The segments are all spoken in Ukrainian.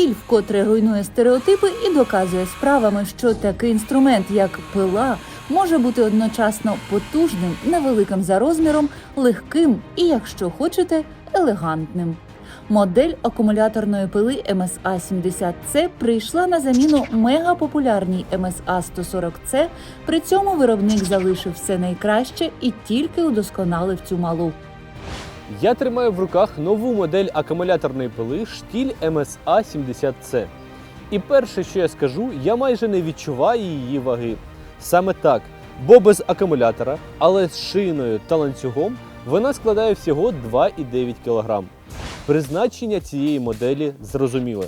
штіль вкотре руйнує стереотипи і доказує справами, що такий інструмент, як пила, може бути одночасно потужним, невеликим за розміром, легким і, якщо хочете, елегантним. Модель акумуляторної пили MSA 70C прийшла на заміну мегапопулярній MSA 140C, при цьому виробник залишив все найкраще і тільки удосконалив цю малу. Я тримаю в руках нову модель акумуляторної пили штіль MSA 70C. І перше, що я скажу, я майже не відчуваю її ваги. Саме так, бо без акумулятора, але з шиною та ланцюгом вона складає всього 2,9 кг. Призначення цієї моделі зрозуміле.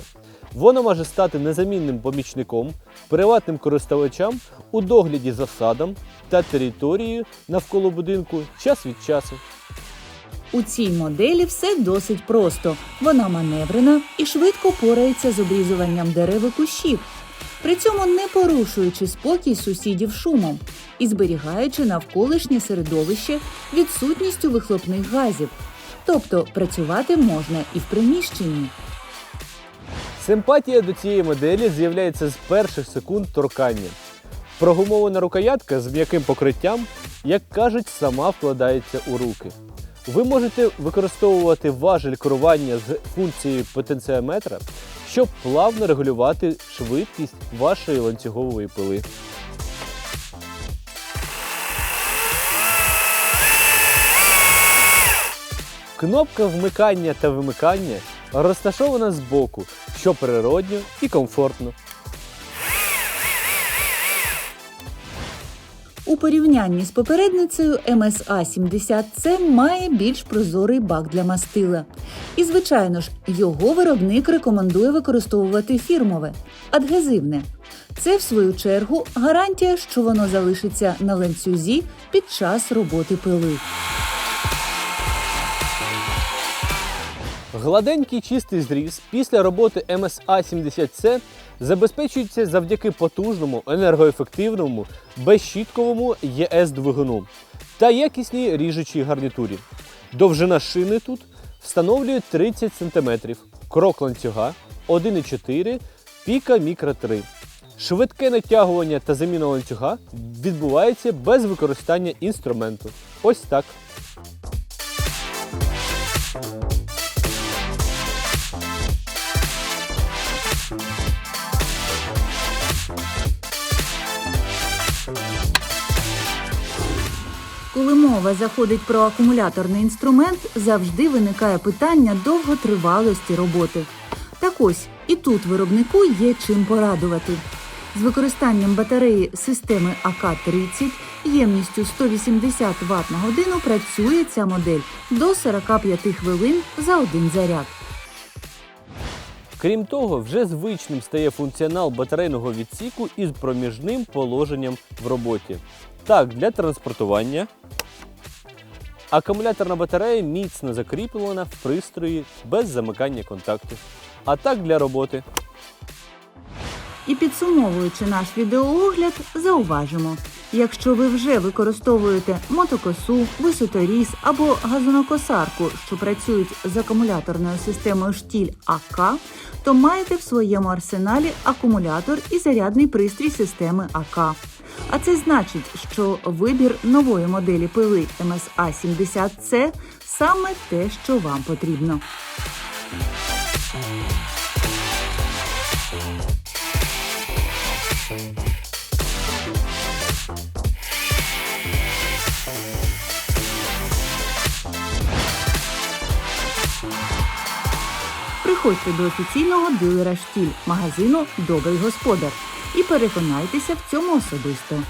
Вона може стати незамінним помічником приватним користувачам у догляді за садом та територією навколо будинку час від часу. У цій моделі все досить просто. Вона маневрена і швидко порається з обрізуванням дерев і кущів, при цьому не порушуючи спокій сусідів шумом і зберігаючи навколишнє середовище відсутністю вихлопних газів. Тобто працювати можна і в приміщенні. Симпатія до цієї моделі з'являється з перших секунд торкання. Прогумована рукоятка з м'яким покриттям, як кажуть, сама вкладається у руки. Ви можете використовувати важель керування з функцією потенціометра, щоб плавно регулювати швидкість вашої ланцюгової пили. Кнопка вмикання та вимикання розташована збоку, що природньо і комфортно. У порівнянні з попередницею MSA 70C має більш прозорий бак для мастила. І, звичайно ж, його виробник рекомендує використовувати фірмове адгезивне. Це, в свою чергу, гарантія, що воно залишиться на ланцюзі під час роботи пили. Гладенький чистий зріз після роботи MSA 70C забезпечується завдяки потужному, енергоефективному, безщітковому ЄС-двигуну та якісній ріжучій гарнітурі. Довжина шини тут встановлює 30 см, крок ланцюга 1,4, піка мікро 3. Швидке натягування та заміна ланцюга відбувається без використання інструменту. Ось так. Коли мова заходить про акумуляторний інструмент, завжди виникає питання довготривалості роботи. Так ось і тут виробнику є чим порадувати. З використанням батареї системи АК-30 ємністю 180 Вт на годину працює ця модель до 45 хвилин за один заряд. Крім того, вже звичним стає функціонал батарейного відсіку із проміжним положенням в роботі. Так, для транспортування акумуляторна батарея міцно закріплена в пристрої без замикання контактів. А так для роботи. І підсумовуючи наш відеоогляд, зауважимо: якщо ви вже використовуєте мотокосу, висоторіз або газонокосарку, що працюють з акумуляторною системою штіль АК, то маєте в своєму арсеналі акумулятор і зарядний пристрій системи АК. А це значить, що вибір нової моделі пили MSA 70C саме те, що вам потрібно. Приходьте до офіційного дилера штіль магазину Добрий господар і переконайтеся в цьому особисто.